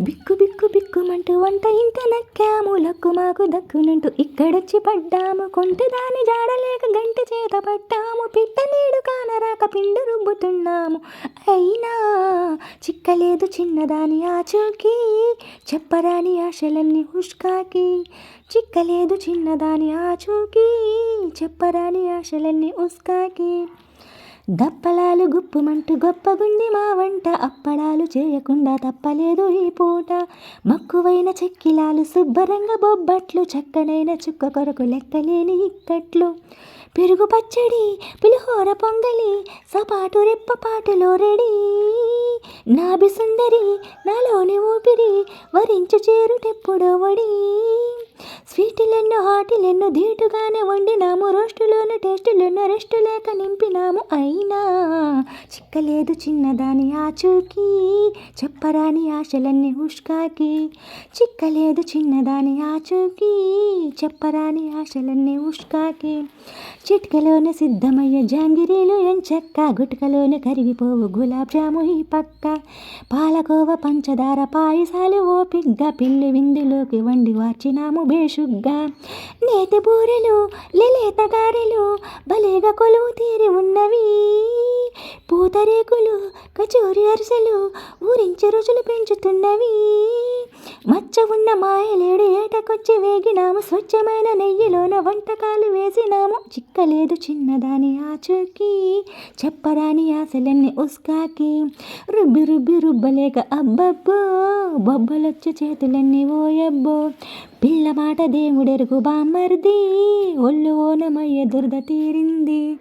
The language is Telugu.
బిక్కు బిక్కు బిక్కుమంటూ వంట ఇంత నక్కాము లక్కు మాకు దక్కునంటూ ఇక్కడొచ్చి పడ్డాము. కొంటె దాని జాడలేక గంట చేత పట్టాము. పిట్ట నీడు కానరాక పిండు రుబ్బుతున్నాము. అయినా చిక్కలేదు చిన్నదాని ఆచూకి చెప్పరాని ఆశలన్నీ హుష్కాకి చిక్కలేదు చిన్నదాని ఆచూకి చెప్పరాని ఆశలన్నీ ఉస్కాకి. దప్పలాలు గుప్పుమంటూ గొప్పగుంది మా వంట. అప్పడాలు చేయకుండా తప్పలేదు ఈ పూట. మక్కువైన చెక్కిలాలు శుభ్రంగా బొబ్బట్లు చక్కనైన చుక్క కొరకు లెక్కలేని ఇక్కట్లు. పెరుగు పచ్చడి పులిహోర పొంగలి సపాటు రెప్పపాటులో రెడీ. నాభి సుందరి నాలోని ఊపిరి వరించు చేరుటెప్పుడో వడి స్వీటులెన్నో హాటిలెన్నో ధీటుగానే వండినాము. రోస్టులోను టేస్టులోను రెస్ట్ లేక నింపినాము. అయినా చిక్కలేదు చిన్నదాని ఆచూకి చెప్పరాని ఆశలన్నీ ఉష్కాకి. చిక్కలేదు చిన్నదాని ఆచూకి చెప్పరాని ఆశలన్నీ ఉష్కాకి. చిట్కలోనే సిద్ధమయ్యే జాంగిరీలు ఎంచక్క గుట్కలోన కరిగిపోవు గులాబ్ జాము ఈ పక్క. పాలకోవ పంచదార పాయసాలు ఓపిగ్గా పిల్లి విందులోకి వండి వార్చినాము బేషుగ్గా. నేతి బూరెలు లేత గారెలు భలేగా కొలువు తీరి ఉన్నవి. పూతరేకులు కచోరి అరిసెలు ఊరించి రుచులు పెంచుతున్నవి. మచ్చ ఉన్న మాయలేడు ఏటకొచ్చి వేగినాము. స్వచ్ఛమైన నెయ్యిలోన వంటకాలు వేసినాము. చిక్కలేదు చిన్నదాని ఆచూకి చెప్పరాని ఆశలన్నీ ఉస్కాకి. రుబ్బి రుబ్బి రుబ్బలేక అబ్బబ్బో బొబ్బలొచ్చే చేతులన్నీ ఓయబ్బో. పిల్ల మాట దేవుడెరుగు బామ్మర్ది ఒళ్ళు ఓనమయ్యే దురద తీరింది.